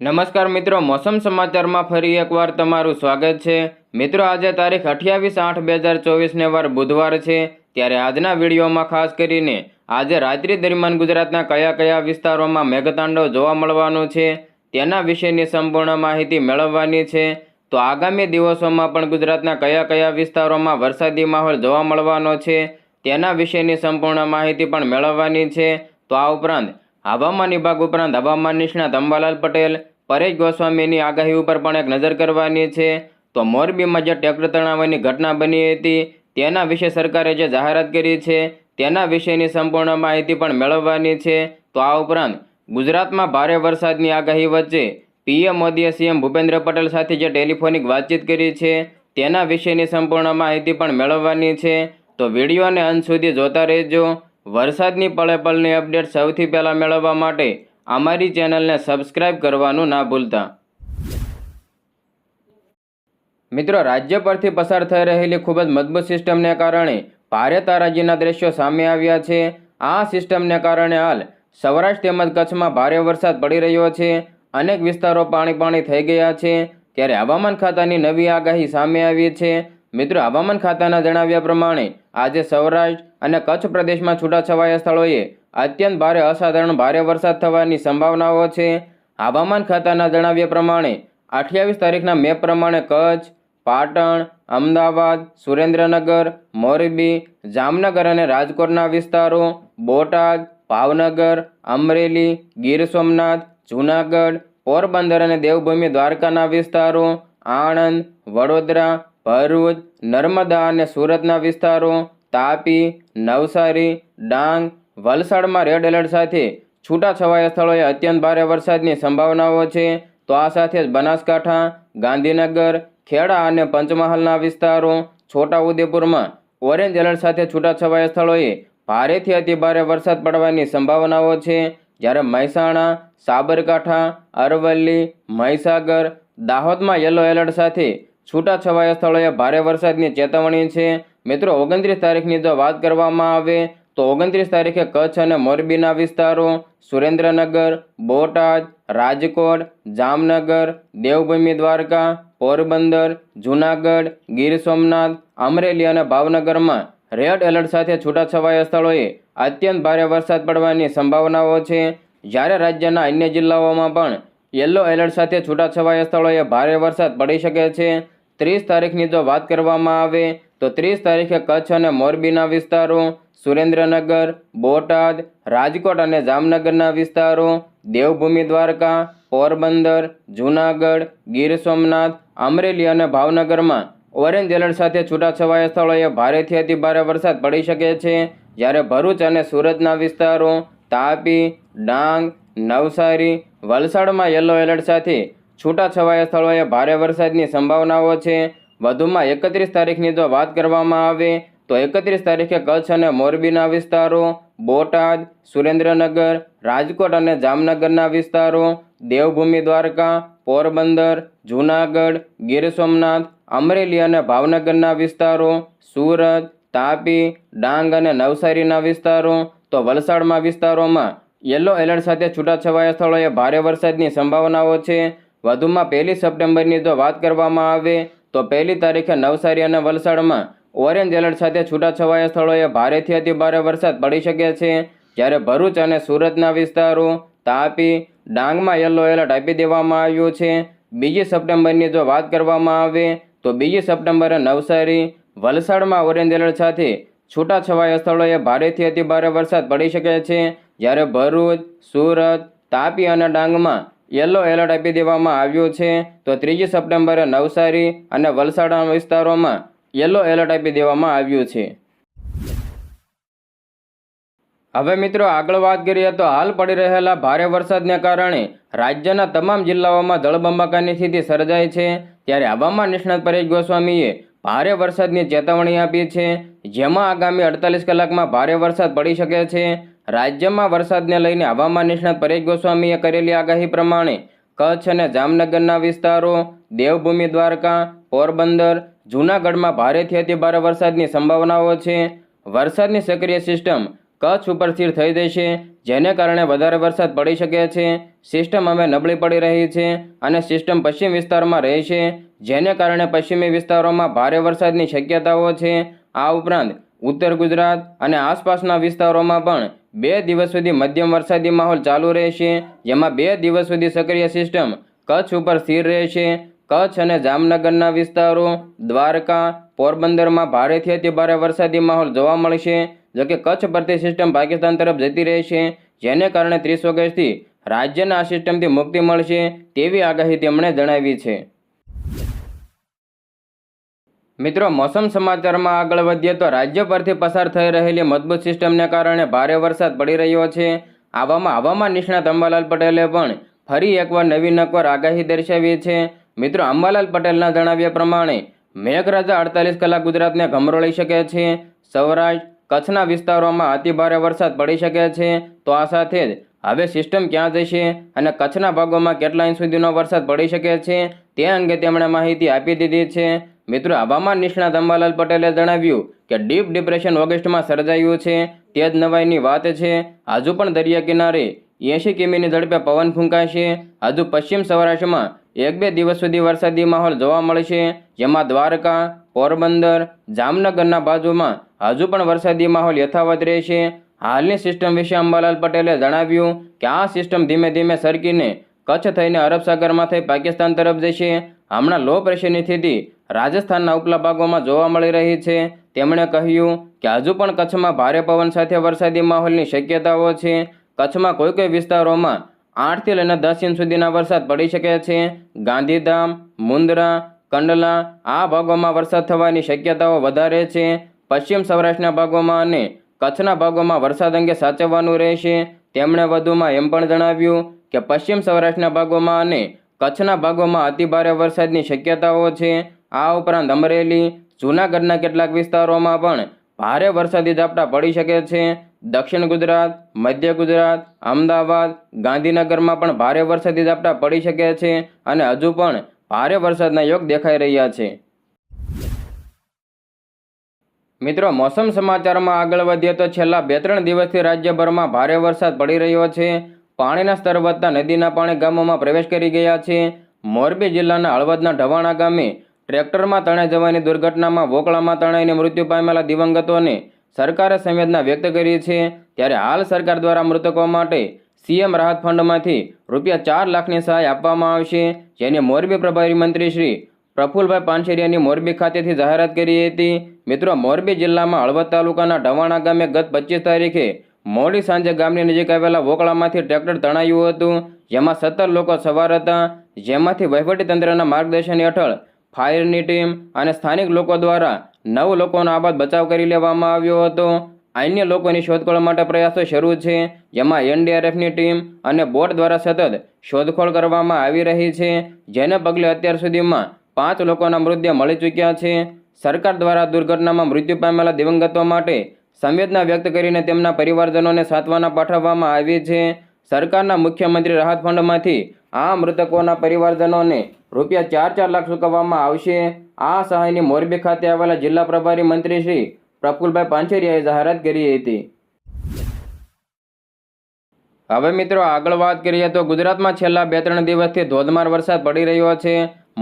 નમસ્કાર મિત્રો, મોસમ સમાચારમાં ફરી એકવાર તમારું સ્વાગત છે. મિત્રો, આજે તારીખ અઠ્યાવીસ આઠ બે હજાર ચોવીસને વાર બુધવાર છે. ત્યારે આજના વિડીયોમાં ખાસ કરીને આજે રાત્રિ દરમિયાન ગુજરાતના કયા કયા વિસ્તારોમાં મેઘતાંડવ જોવા મળવાનો છે, તેના વિશેની સંપૂર્ણ માહિતી મેળવવાની છે. તો આગામી દિવસોમાં પણ ગુજરાતના કયા કયા વિસ્તારોમાં વરસાદી માહોલ જોવા મળવાનો છે, તેના વિશેની સંપૂર્ણ માહિતી પણ મેળવવાની છે. તો આ ઉપરાંત હવામાન વિભાગ ઉપરાંત હવામાન નિષ્ણાત અંબાલાલ પટેલ પરેશ ગોસ્વામીની આગાહી ઉપર પણ એક નજર કરવાની છે. તો મોરબીમાં જે ટ્રેક્ટર તણાવવાની ઘટના બની હતી, તેના વિશે સરકારે જે જાહેરાત કરી છે, તેના વિશેની સંપૂર્ણ માહિતી પણ મેળવવાની છે. તો આ ઉપરાંત, ગુજરાતમાં ભારે વરસાદની આગાહી વચ્ચે પીએમ મોદીએ સીએમ ભૂપેન્દ્ર પટેલ સાથે જે ટેલિફોનિક વાતચીત કરી છે, તેના વિશેની સંપૂર્ણ માહિતી પણ મેળવવાની છે. તો વિડીયોને અંત સુધી જોતા રહેજો. વરસાદની પળે પળની અપડેટ સૌથી પહેલાં મેળવવા માટે અમારી ચેનલને સબસ્ક્રાઇબ કરવાનું ના ભૂલતા. મિત્રો, રાજ્ય પરથી પસાર થઈ રહેલી ખૂબ જ મજબૂત સિસ્ટમને કારણે ભારે તારાજીના દ્રશ્યો સામે આવ્યા છે. આ સિસ્ટમને કારણે હાલ સૌરાષ્ટ્ર તેમજ કચ્છમાં ભારે વરસાદ પડી રહ્યો છે. અનેક વિસ્તારો પાણી પાણી થઈ ગયા છે. ત્યારે હવામાન ખાતાની નવી આગાહી સામે આવી છે. મિત્રો, હવામાન ખાતાના જણાવ્યા પ્રમાણે આજે સૌરાષ્ટ્ર અને કચ્છ પ્રદેશમાં છૂટાછવાયા સ્થળોએ અત્યંત ભારે અસાધારણ ભારે વરસાદ થવાની સંભાવનાઓ છે. હવામાન ખાતાના જણાવ્યા પ્રમાણે અઠ્યાવીસ તારીખના મેપ પ્રમાણે કચ્છ, પાટણ, અમદાવાદ, સુરેન્દ્રનગર, મોરબી, જામનગર અને રાજકોટના વિસ્તારો, બોટાદ, ભાવનગર, અમરેલી, ગીર સોમનાથ, જૂનાગઢ, પોરબંદર અને દેવભૂમિ દ્વારકાના વિસ્તારો, આણંદ, વડોદરા ભરૂચ, નર્મદા અને સુરતના વિસ્તારો તાપી, નવસારી, ડાંગ, વલસાડમાં રેડ એલર્ટ સાથે છૂટાછવાયા સ્થળોએ અત્યંત ભારે વરસાદની સંભાવનાઓ છે. તો આ સાથે જ બનાસકાંઠા, ગાંધીનગર, ખેડા અને પંચમહાલના વિસ્તારો છોટાઉદેપુરમાં ઓરેન્જ એલર્ટ સાથે છૂટાછવાયા સ્થળોએ ભારેથી અતિ ભારે વરસાદ પડવાની સંભાવનાઓ છે. જ્યારે મહેસાણા, સાબરકાંઠા, અરવલ્લી, મહીસાગર, દાહોદમાં યલો એલર્ટ સાથે છૂટાછવાયા સ્થળોએ ભારે વરસાદની ચેતવણી છે. મિત્રો, ઓગણત્રીસ તારીખની જો વાત કરવામાં આવે, તો ઓગણત્રીસ તારીખે કચ્છ અને મોરબીના વિસ્તારો, સુરેન્દ્રનગર, બોટાદ, રાજકોટ, જામનગર, દેવભૂમિ દ્વારકા, પોરબંદર, જૂનાગઢ, ગીર સોમનાથ, અમરેલી અને ભાવનગરમાં રેડ એલર્ટ સાથે છૂટાછવાયા સ્થળોએ અત્યંત ભારે વરસાદ પડવાની સંભાવનાઓ છે. જ્યારે રાજ્યના અન્ય જિલ્લાઓમાં પણ યલો એલર્ટ સાથે છૂટાછવાયા સ્થળોએ ભારે વરસાદ પડી શકે છે. ત્રીસ તારીખની જો વાત કરવામાં આવે, તો ત્રીસ તારીખે કચ્છ અને મોરબીના વિસ્તારો, સુરેન્દ્રનગર, બોટાદ, રાજકોટ અને જામનગરના વિસ્તારો, દેવભૂમિ દ્વારકા, પોરબંદર, જૂનાગઢ, ગીર સોમનાથ, અમરેલી અને ભાવનગરમાં ઓરેન્જ એલર્ટ સાથે છૂટાછવાયા સ્થળોએ ભારેથી અતિ ભારે વરસાદ પડી શકે છે. જ્યારે ભરૂચ અને સુરતના વિસ્તારો, તાપી, ડાંગ, નવસારી, વલસાડમાં યલો એલર્ટ સાથે છૂટાછવાયા સ્થળોએ ભારે વરસાદની સંભાવનાઓ છે. વધુમાં એકત્રીસ તારીખની જો વાત કરવામાં આવે, તો એકત્રીસ તારીખે કચ્છ અને મોરબીના વિસ્તારો, બોટાદ, સુરેન્દ્રનગર, રાજકોટ અને જામનગરના વિસ્તારો, દેવભૂમિ દ્વારકા, પોરબંદર, જૂનાગઢ, ગીર સોમનાથ, અમરેલી અને ભાવનગરના વિસ્તારો, સુરત, તાપી, ડાંગ અને નવસારીના વિસ્તારો, તો વલસાડમાં વિસ્તારોમાં યલો એલર્ટ સાથે છૂટાછવાયા સ્થળોએ ભારે વરસાદની સંભાવનાઓ છે. વધુમાં પહેલી સપ્ટેમ્બરની જો વાત કરવામાં આવે, તો પહેલી તારીખે નવસારી અને વલસાડમાં ઓરેન્જ એલર્ટ સાથે છૂટાછવાયા સ્થળોએ ભારેથી અતિ ભારે વરસાદ પડી શકે છે. જ્યારે ભરૂચ અને સુરતના વિસ્તારો તાપી, ડાંગમાં યલો એલર્ટ આપી દેવામાં આવ્યું છે. બીજી સપ્ટેમ્બરની જો વાત કરવામાં આવે, તો બીજી સપ્ટેમ્બરે નવસારી, વલસાડમાં ઓરેન્જ એલર્ટ સાથે છૂટાછવાયા સ્થળોએ ભારેથી અતિ ભારે વરસાદ પડી શકે છે. જ્યારે ભરૂચ, સુરત, તાપી અને ડાંગમાં યલો એલર્ટ આપી દેવામાં આવ્યું છે. તો ત્રીજી સપ્ટેમ્બરે નવસારી અને વલસાડના વિસ્તારોમાં યલો એલર્ટ આપી દેવામાં આવ્યું છે. હવે મિત્રો આગળ વાત કરીએ તો હાલ પડી રહેલા ભારે વરસાદને કારણે રાજ્યના તમામ જિલ્લાઓમાં જળબંબાકારની સ્થિતિ સર્જાઈ છે. ત્યારે હવામાન નિષ્ણાત પરેશ ગોસ્વામીએ ભારે વરસાદની ચેતવણી આપી છે. જેમાં આગામી અડતાલીસ કલાકમાં ભારે વરસાદ પડી શકે છે. રાજ્યમાં વરસાદને લઈને હવામાન નિષ્ણાત પરેશ ગોસ્વામીએ કરેલી આગાહી પ્રમાણે કચ્છ અને જામનગરના વિસ્તારો, દેવભૂમિ દ્વારકા, પોરબંદર, જૂનાગઢમાં ભારેથી અતિભારે વરસાદની સંભાવનાઓ છે. વરસાદની સક્રિય સિસ્ટમ કચ્છ ઉપર સ્થિર થઈ જશે જેને કારણે વધારે વરસાદ પડી શકે છે. સિસ્ટમ હવે નબળી પડી રહી છે અને સિસ્ટમ પશ્ચિમ વિસ્તારમાં રહે છે, જેને કારણે પશ્ચિમી વિસ્તારોમાં ભારે વરસાદની શક્યતાઓ છે. આ ઉપરાંત ઉત્તર ગુજરાત અને આસપાસના વિસ્તારોમાં પણ બે દિવસ સુધી મધ્યમ વરસાદી માહોલ ચાલુ રહેશે, જેમાં બે દિવસ સુધી સક્રિય સિસ્ટમ કચ્છ ઉપર સ્થિર રહેશે. કચ્છ અને જામનગરના વિસ્તારો, દ્વારકા, પોરબંદરમાં ભારેથી અતિ ભારે વરસાદી માહોલ જોવા મળશે જોકે કચ્છ પરથી સિસ્ટમ પાકિસ્તાન તરફ જતી રહેશે, જેને કારણે ત્રીસ ઓગસ્ટથી રાજ્યના આ સિસ્ટમથી મુક્તિ મળશે તેવી આગાહી તેમણે જણાવી છે. મિત્રો, મોસમ સમાચારમાં આગળ વધીએ તો રાજ્ય પરથી પસાર થઈ રહેલી મજબૂત સિસ્ટમને કારણે ભારે વરસાદ પડી રહ્યો છે. આવામાં હવામાન નિષ્ણાત અંબાલાલ પટેલે પણ ફરી એકવાર નવી નકવાર આગાહી દર્શાવી છે. મિત્રો, અંબાલાલ પટેલના જણાવ્યા પ્રમાણે, મેઘરાજા અડતાલીસ કલાક ગુજરાતને ગમરોળી શકે છે. સૌરાષ્ટ્ર, કચ્છના વિસ્તારોમાં અતિભારે વરસાદ પડી શકે છે. તો આ સાથે જ હવે સિસ્ટમ ક્યાં જશે અને કચ્છના ભાગોમાં કેટલા ઇંચ સુધીનો વરસાદ પડી શકે છે તે અંગે તેમણે માહિતી આપી દીધી છે. મિત્રો હવામાન નિષ્ણાત અંબાલાલ પટેલે જણાવ્યું કે ડીપ ડિપ્રેશન ઓગસ્ટમાં સર્જાયું છે, તે જ નવાઈની વાત છે. હજુ પણ દરિયા કિનારે એંશી કિમીની ઝડપે પવન ફૂંકાશે. હજુ પશ્ચિમ સૌરાષ્ટ્રમાં એક બે દિવસ સુધી વરસાદી માહોલ જોવા મળશે. જેમાં દ્વારકા, પોરબંદર, જામનગરના બાજુમાં હજુ પણ વરસાદી માહોલ યથાવત રહેશે. હાલની સિસ્ટમ વિશે અંબાલાલ પટેલે જણાવ્યું કે આ સિસ્ટમ ધીમે ધીમે સરકીને કચ્છ થઈને અરબ સાગરમાં થઈ પાકિસ્તાન તરફ જશે. હમણાં લો પ્રેશરની સ્થિતિ રાજસ્થાનના ઉપલા ભાગોમાં જોવા મળી રહી છે. તેમણે કહ્યું કે હજુ પણ કચ્છમાં ભારે પવન સાથે વરસાદી માહોલની શક્યતાઓ છે. કચ્છમાં કોઈ કોઈ વિસ્તારોમાં આઠથી લઈને દસ ઇંચ સુધીના વરસાદ પડી શકે છે. ગાંધીધામ મુંદ્રા કંડલા આ ભાગોમાં વરસાદ થવાની શક્યતાઓ વધારે છે. પશ્ચિમ સૌરાષ્ટ્રના ભાગોમાં અને કચ્છના ભાગોમાં વરસાદ અંગે સાચવવાનું રહેશે. તેમણે વધુમાં એમ પણ જણાવ્યું કે પશ્ચિમ સૌરાષ્ટ્રના ભાગોમાં અને કચ્છના ભાગોમાં અતિભારે વરસાદની શક્યતાઓ છે. આ ઉપરાંત અમરેલી, જૂનાગઢના કેટલાક વિસ્તારોમાં પણ ભારે વરસાદી ઝાપટા પડી શકે છે. દક્ષિણ ગુજરાત, મધ્ય ગુજરાત, અમદાવાદ, ગાંધીનગરમાં પણ ભારે વરસાદી ઝાપટા પડી શકે છે અને હજુ પણ ભારે વરસાદના યોગ દેખાઈ રહ્યા છે. મિત્રો, મોસમ સમાચારમાં આગળ વધીએ તો છેલ્લા બે ત્રણ દિવસથી રાજ્યભરમાં ભારે વરસાદ પડી રહ્યો છે. પાણીના સ્તર વધતા નદીના પાણી ગામોમાં પ્રવેશ કરી ગયા છે. મોરબી જિલ્લાના હળવદના ઢવાણા ગામે ટ્રેક્ટરમાં તણાઈ જવાની દુર્ઘટનામાં વોકળામાં તણાઈને મૃત્યુ પામેલા દિવંગતોને સરકારે સંવેદના વ્યક્ત કરી છે. ત્યારે હાલ સરકાર દ્વારા મૃતકો માટે સીએમ રાહત ફંડમાંથી રૂપિયા ચાર લાખની સહાય આપવામાં આવશે, જેની મોરબી પ્રભારી મંત્રી શ્રી પ્રફુલભાઈ પાનશેરિયાની મોરબી ખાતેથી જાહેરાત કરી હતી. મિત્રો, મોરબી જિલ્લામાં હળવદ તાલુકાના ઢવાણા ગામે ગત પચીસ તારીખે મોડી સાંજે ગામની નજીક આવેલા વોકળામાંથી ટ્રેક્ટર તણાયું હતું, જેમાં સત્તર લોકો સવાર હતા. જેમાંથી વહીવટીતંત્રના માર્ગદર્શન હેઠળ ફાયરની ટીમ અને સ્થાનિક લોકો દ્વારા નવ લોકોનો આબાદ બચાવ કરી લેવામાં આવ્યો હતો. અન્ય લોકોની શોધખોળ માટે પ્રયાસો શરૂ છે. જેમાં એનડીઆરએફની ટીમ અને બોટ દ્વારા સતત શોધખોળ કરવામાં આવી રહી છે. જેને પગલે અત્યાર સુધીમાં પાંચ લોકોના મૃતદેહ મળી ચૂક્યા છે. સરકાર દ્વારા દુર્ઘટનામાં મૃત્યુ પામેલા દિવંગતો માટે સંવેદના વ્યક્ત કરીને તેમના પરિવારજનોને સાંત્વના પાઠવવામાં આવી છે. સરકારના મુખ્યમંત્રી રાહત ફંડમાંથી આ મૃતકોના પરિવારજનોને રૂપિયા ચાર ચાર લાખ ચૂકવવામાં આવશે. આ સહાયની મોરબી ખાતે આવેલા જિલ્લા પ્રભારી મંત્રી શ્રી પ્રફુલભાઈ પાંચેરિયાએ જાહેરાત કરી હતી. હવે મિત્રો આગળ વાત કરીએ તો ગુજરાતમાં છેલ્લા બે ત્રણ દિવસથી ધોધમાર વરસાદ પડી રહ્યો છે.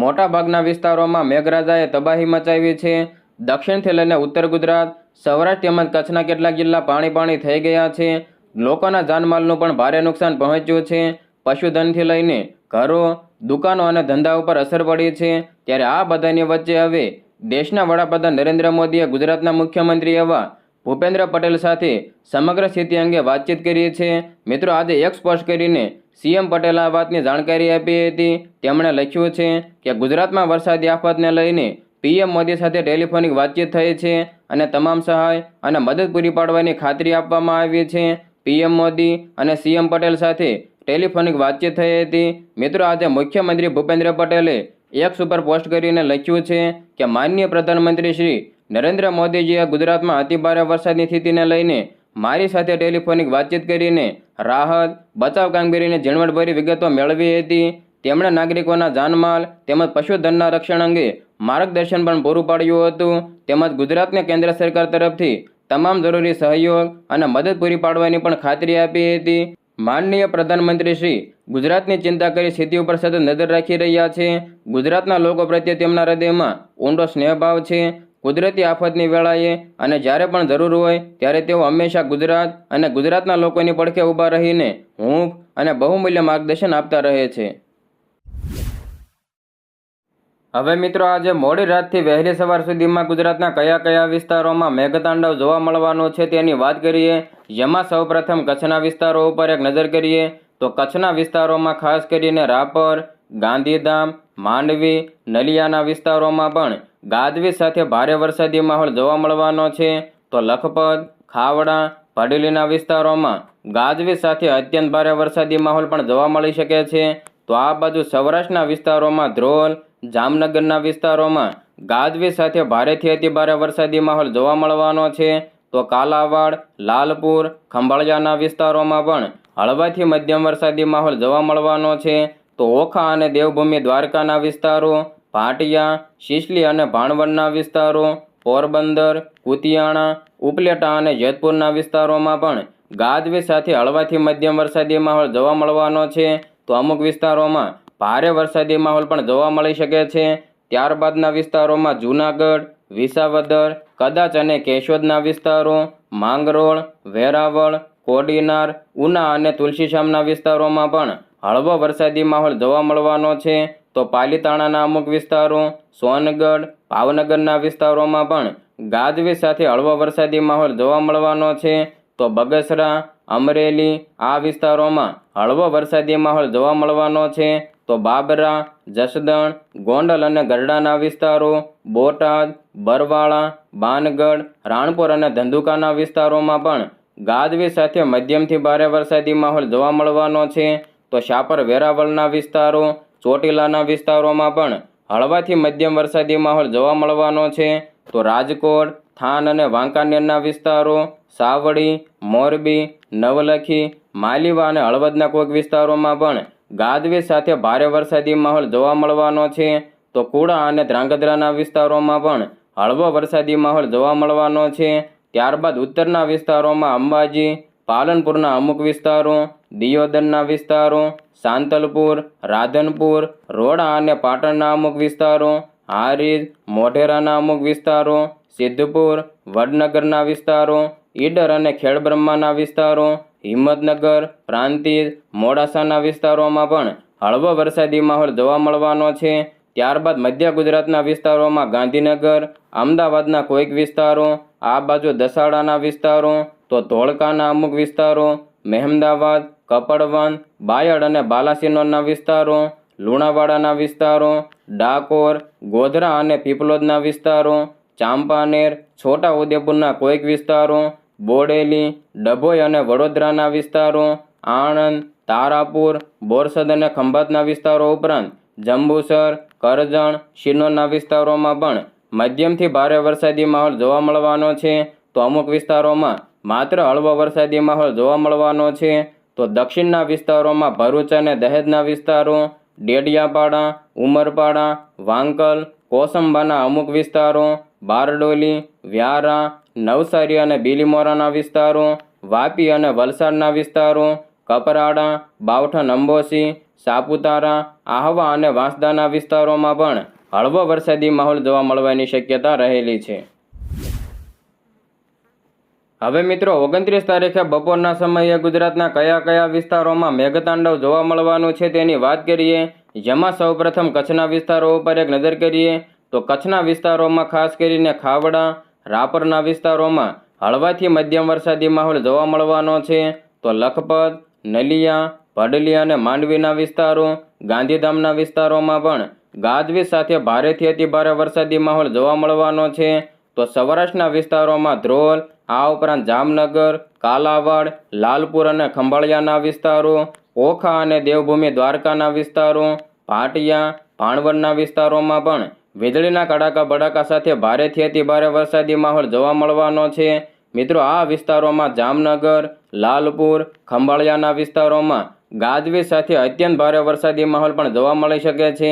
મોટાભાગના વિસ્તારોમાં મેઘરાજાએ તબાહી મચાવી છે. દક્ષિણથી લઈને ઉત્તર ગુજરાત, સૌરાષ્ટ્ર તેમજ કચ્છના કેટલાક જિલ્લા પાણી પાણી થઈ ગયા છે. લોકોના જાનમાલનું પણ ભારે નુકસાન પહોંચ્યું છે. પશુધનથી લઈને ઘરો દુકાનો અને ધંધા ઉપર અસર પડી છે. ત્યારે આ બધાની વચ્ચે હવે દેશના વડાપ્રધાન નરેન્દ્ર મોદીએ ગુજરાતના મુખ્યમંત્રી એવા ભૂપેન્દ્ર પટેલ સાથે સમગ્ર સ્થિતિ અંગે વાતચીત કરી છે. મિત્રો, આજે એક સ્પષ્ટ કરીને સીએમ પટેલે આ વાતની જાણકારી આપી હતી. તેમણે લખ્યું છે કે ગુજરાતમાં વરસાદી આફતને લઈને પીએમ મોદી સાથે ટેલિફોનિક વાતચીત થઈ છે અને તમામ સહાય અને મદદ પૂરી પાડવાની ખાતરી આપવામાં આવી છે. પીએમ મોદી અને સીએમ પટેલ સાથે ટેલિફોનિક વાતચીત થઈ હતી. મિત્રો, આજે મુખ્યમંત્રી ભૂપેન્દ્ર પટેલે એક્સ ઉપર પોસ્ટ કરીને લખ્યું છે કે, માનનીય પ્રધાનમંત્રી શ્રી નરેન્દ્ર મોદીજીએ ગુજરાતમાં અતિભારે વરસાદની સ્થિતિને લઈને મારી સાથે ટેલિફોનિક વાતચીત કરીને રાહત, બચાવ કામગીરીની ઝીણવટભરી વિગતો મેળવી હતી. તેમણે નાગરિકોના જાનમાલ તેમજ પશુધનના રક્ષણ અંગે માર્ગદર્શન પણ પૂરું પાડ્યું હતું. તેમજ ગુજરાતને કેન્દ્ર સરકાર તરફથી તમામ જરૂરી સહયોગ અને મદદ પૂરી પાડવાની પણ ખાતરી આપી હતી. માનનીય પ્રધાનમંત્રી શ્રી, ગુજરાતની ચિંતા કરી સ્થિતિ ઉપર સતત નજર રાખી રહ્યા છે. ગુજરાતના લોકો પ્રત્યે તેમના હૃદયમાં ઊંડો સ્નેહભાવ છે. કુદરતી આફતની વેળાએ અને જ્યારે પણ જરૂર હોય ત્યારે તેઓ હંમેશા ગુજરાત અને ગુજરાતના લોકોની પડખે ઊભા રહીને, હૂંફ અને બહુમૂલ્ય માર્ગદર્શન આપતા રહે છે. હવે મિત્રો આજે મોડી રાતથી વહેલી સવાર સુધીમાં ગુજરાતના કયા કયા વિસ્તારોમાં મેઘતાંડવ જોવા મળવાનો છે તેની વાત કરીએ. જેમાં સૌપ્રથમ કચ્છના વિસ્તારો ઉપર એક નજર કરીએ તો કચ્છના વિસ્તારોમાં ખાસ કરીને રાપર, ગાંધીધામ, માંડવી, નલિયાના વિસ્તારોમાં પણ ગાજવીજ સાથે ભારે વરસાદી માહોલ જોવા મળવાનો છે. તો લખપત, ખાવડા ભડેલીના વિસ્તારોમાં ગાજવીજ સાથે અત્યંત ભારે વરસાદી માહોલ પણ જોવા મળી શકે છે. તો આ બાજુ સૌરાષ્ટ્રના વિસ્તારોમાં ધ્રોલ જામનગરના વિસ્તારોમાં ગાજવી સાથે ભારેથી અતિ ભારે વરસાદી માહોલ જોવા મળવાનો છે. તો કાલાવાડ, લાલપુર, ખંભાળિયાના વિસ્તારોમાં પણ હળવાથી મધ્યમ વરસાદી માહોલ જોવા મળવાનો છે. તો ઓખા અને દેવભૂમિ દ્વારકાના વિસ્તારો, ભાટિયા, શિશલી અને ભાણવડના વિસ્તારો, પોરબંદર, કુતિયાણા, ઉપલેટા અને જેતપુરના વિસ્તારોમાં પણ ગાજવી સાથે હળવાથી મધ્યમ વરસાદી માહોલ જોવા મળવાનો છે. તો અમુક વિસ્તારોમાં ભારે વરસાદી માહોલ પણ જોવા મળી શકે છે. ત્યારબાદના વિસ્તારોમાં જૂનાગઢ, વિસાવદર, કદાચ અને કેશોદના વિસ્તારો, માંગરોળ, વેરાવળ, કોડીનાર, ઉના અને તુલસીશામના વિસ્તારોમાં પણ હળવો વરસાદી માહોલ જોવા મળવાનો છે. તો પાલીતાણાના અમુક વિસ્તારો, સોનગઢ, ભાવનગરના વિસ્તારોમાં પણ ગાજવીજ સાથે હળવો વરસાદી માહોલ જોવા મળવાનો છે. તો બગસરા, અમરેલી આ વિસ્તારોમાં હળવો વરસાદી માહોલ જોવા મળવાનો છે. તો બાબરા, જસદણ, ગોંડલ અને ગરડાના વિસ્તારો, બોટાદ, બરવાળા, બાનગઢ, રાણપુર અને ધંધુકાના વિસ્તારોમાં પણ ગાજવી સાથે મધ્યમથી ભારે વરસાદી માહોલ જોવા મળવાનો છે. તો શાપર વેરાવળના વિસ્તારો, ચોટીલાના વિસ્તારોમાં પણ હળવાથી મધ્યમ વરસાદી માહોલ જોવા મળવાનો છે. તો રાજકોટ, થાન અને વાંકાનેરના વિસ્તારો, સાવડી, મોરબી, નવલખી, માલીવા અને હળવદના કોઈક વિસ્તારોમાં પણ ગાજવીજ સાથે ભારે વરસાદી માહોલ જોવા મળવાનો છે. તો કુડા અને ધ્રાંગધ્રાના વિસ્તારોમાં પણ હળવો વરસાદી માહોલ જોવા મળવાનો છે. ત્યારબાદ ઉત્તરના વિસ્તારોમાં અંબાજી, પાલનપુરના અમુક વિસ્તારો, દિયોદરના વિસ્તારો, સાંતલપુર, રાધનપુર, રોડા અને પાટણના અમુક વિસ્તારો, હારીજ, મોઢેરાના અમુક વિસ્તારો, સિદ્ધપુર, વડનગરના વિસ્તારો, ઈડર અને ખેડબ્રહ્માના વિસ્તારો હિંમતનગર, પ્રાંતિજ, મોડાસાના વિસ્તારોમાં પણ હળવો વરસાદી માહોલ જોવા મળવાનો છે. ત્યારબાદ મધ્ય ગુજરાતના વિસ્તારોમાં ગાંધીનગર, અમદાવાદના કોઈક વિસ્તારો, આ બાજુ દસાડાના વિસ્તારો, તો ધોળકાના અમુક વિસ્તારો, મહેમદાવાદ, કપડવન, બાયડ અને બાલાસિનોરના વિસ્તારો, લુણાવાડાના વિસ્તારો, ડાકોર, ગોધરા અને પીપલોદના વિસ્તારો, ચાંપાનેર, છોટા ઉદેપુરના કોઈક વિસ્તારો બોડેલી, ડભોઈ અને વડોદરાના વિસ્તારો, આણંદ, તારાપુર, બોરસદ અને ખંભાતના વિસ્તારો ઉપરાંત જંબુસર, કરજણ, શિનોરના વિસ્તારોમાં પણ મધ્યમથી ભારે વરસાદી માહોલ જોવા મળવાનો છે. તો અમુક વિસ્તારોમાં માત્ર હળવો વરસાદી માહોલ જોવા મળવાનો છે. તો દક્ષિણના વિસ્તારોમાં ભરૂચ અને દહેજના વિસ્તારો, ડેડિયાપાડા, ઉમરપાડા, વાંકલ, કોસંબાના અમુક વિસ્તારો, બારડોલી, વ્યારા નવસારી અને બીલીમોરાના વિસ્તારો, વાપી અને વલસાડના વિસ્તારો, કપરાડા, બાવઠા અંબોસી સાપુતારા, આહવા અને વાંસદાના વિસ્તારોમાં પણ હળવો વરસાદી માહોલ જોવા મળવાની શક્યતા રહેલી છે. હવે મિત્રો, ઓગણત્રીસ તારીખે બપોરના સમયે ગુજરાતના કયા કયા વિસ્તારોમાં મેઘતાંડવ જોવા મળવાનું છે તેની વાત કરીએ, જેમાં સૌપ્રથમ કચ્છના વિસ્તારો ઉપર એક નજર કરીએ, તો કચ્છના વિસ્તારોમાં ખાસ કરીને ખાવડા રાપરના વિસ્તારોમાં હળવાથી મધ્યમ વરસાદી માહોલ જોવા મળવાનો છે. તો લખપત, નલિયા ભડલી અને માંડવીના વિસ્તારો, ગાંધીધામના વિસ્તારોમાં પણ ગાજવીજ સાથે ભારેથી અતિ ભારે વરસાદી માહોલ જોવા મળવાનો છે. તો સૌરાષ્ટ્રના વિસ્તારોમાં ધ્રોલ, આ ઉપરાંત જામનગર, કાલાવાડ, લાલપુર અને ખંભાળિયાના વિસ્તારો, ઓખા અને દેવભૂમિ દ્વારકાના વિસ્તારો ભાટિયા ભાણવડના વિસ્તારોમાં પણ વીજળીના કડાકા બડાકા સાથે ભારેથી અતિ ભારે વરસાદી માહોલ જોવા મળવાનો છે. મિત્રો, આ વિસ્તારોમાં જામનગર, લાલપુર, ખંભાળિયાના વિસ્તારોમાં ગાજવીજ સાથે અત્યંત ભારે વરસાદી માહોલ પણ જોવા મળી શકે છે.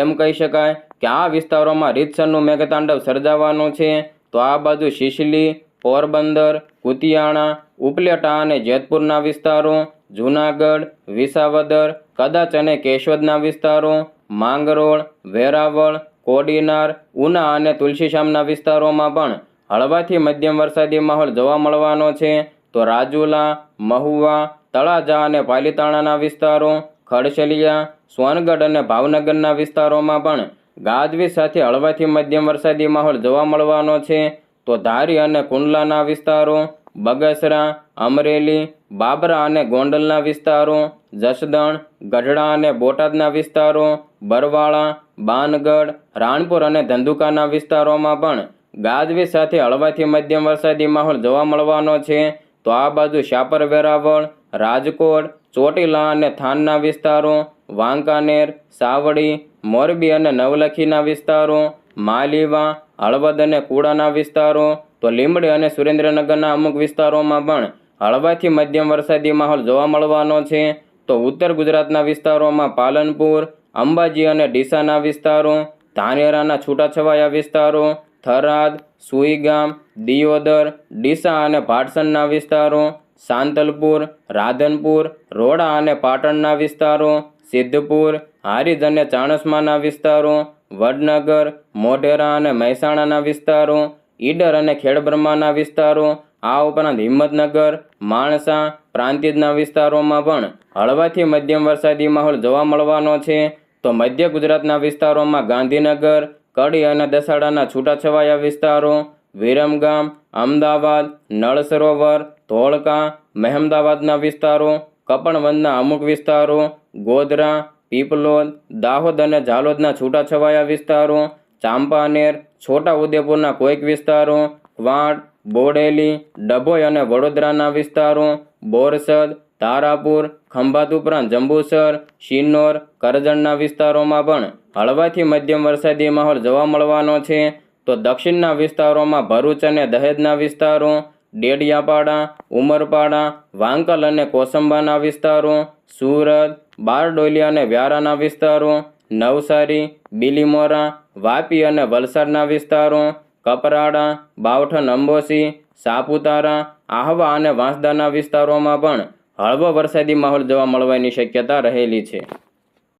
એમ કહી શકાય કે આ વિસ્તારોમાં રીતસરનું મેઘતાંડવ સર્જાવાનું છે. તો આ બાજુ શિશલી, પોરબંદર, કુતિયાણા, ઉપલેટા અને જેતપુરના વિસ્તારો, જૂનાગઢ, વિસાવદર, કદાચ અને કેશોદના વિસ્તારો, માંગરોળ, વેરાવળ કોડીનાર, ઉના અને તુલસીશ્યામના વિસ્તારોમાં પણ હળવાથી મધ્યમ વરસાદી માહોલ જોવા મળવાનો છે. તો રાજુલા, મહુવા, તળાજા અને પાલીતાણાના વિસ્તારો, ખડશલિયા સોનગઢ અને ભાવનગરના વિસ્તારોમાં પણ ગાજવીજ સાથે હળવાથી મધ્યમ વરસાદી માહોલ જોવા મળવાનો છે. તો ધારી અને કુંડલાના વિસ્તારો, બગસરા, અમરેલી, બાબરા અને ગોંડલના વિસ્તારો, જસદણ, ગઢડા અને બોટાદના વિસ્તારો, બરવાળા બાનગઢ, રાણપુર અને ધંધુકાના વિસ્તારોમાં પણ ગાજવીજ સાથે હળવાથી મધ્યમ વરસાદી માહોલ જોવા મળવાનો છે. તો આ બાજુ શાપર, વેરાવળ, રાજકોટ, ચોટીલા અને થાનના વિસ્તારો, વાંકાનેર, સાવડી, મોરબી અને નવલખીના વિસ્તારો, માલીવા, હળવદ અને કુડાના વિસ્તારો, તો લીંબડી અને સુરેન્દ્રનગરના અમુક વિસ્તારોમાં પણ હળવાથી મધ્યમ વરસાદી માહોલ જોવા મળવાનો છે. તો ઉત્તર ગુજરાતના વિસ્તારોમાં પાલનપુર અંબાજી અને ડીસાના વિસ્તારો, ધાનેરાના છૂટાછવાયા વિસ્તારો, થરાદ, સુઈગામ, દિયોદર, ડીસા અને ભાટસણના વિસ્તારો, સાંતલપુર, રાધનપુર, રોડા અને પાટણના વિસ્તારો, સિદ્ધપુર, હારીજ અને ચાણસમાના વિસ્તારો, વડનગર, મોઢેરા અને મહેસાણાના વિસ્તારો, ઈડર અને ખેડબ્રહ્માના વિસ્તારો, આ ઉપરાંત હિંમતનગર, માણસા, પ્રાંતિજના વિસ્તારોમાં પણ હળવાથી મધ્યમ વરસાદી માહોલ જોવા મળવાનો છે. તો મધ્ય ગુજરાતના વિસ્તારોમાં ગાંધીનગર, કડી અને દસાડાના છૂટાછવાયા વિસ્તારો, વિરમગામ, અમદાવાદ નળ સરોવર ધોળકા, મહેમદાવાદના વિસ્તારો કપણવંદના અમુક વિસ્તારો, ગોધરા, પીપલોદ, દાહોદ અને ઝાલોદના છૂટાછવાયા વિસ્તારો, ચાંપાનેર છોટા ઉદેપુરના કોઈક વિસ્તારો, વાડ, બોડેલી, ડભોઈ અને વડોદરાના વિસ્તારો, બોરસદ તારાપુર ખંભાત ઉપરાંત જંબુસર, શિનોર, કરજણના વિસ્તારોમાં પણ હળવાથી મધ્યમ વરસાદી માહોલ જોવા મળવાનો છે. તો દક્ષિણના વિસ્તારોમાં ભરૂચ અને દહેજના વિસ્તારો, ડેડિયાપાડા, ઉમરપાડા, વાંકલ અને કોસંબાના વિસ્તારો, સુરત, બારડોલી અને વ્યારાના વિસ્તારો, નવસારી, બિલીમોરા, વાપી અને વલસાડના વિસ્તારો, કપરાડા, બાવઠન, અંબોસી, સાપુતારા, આહવા અને વાંસદાના વિસ્તારોમાં પણ હળવો વરસાદી માહોલ જોવા મળવાની શક્યતા રહેલી છે.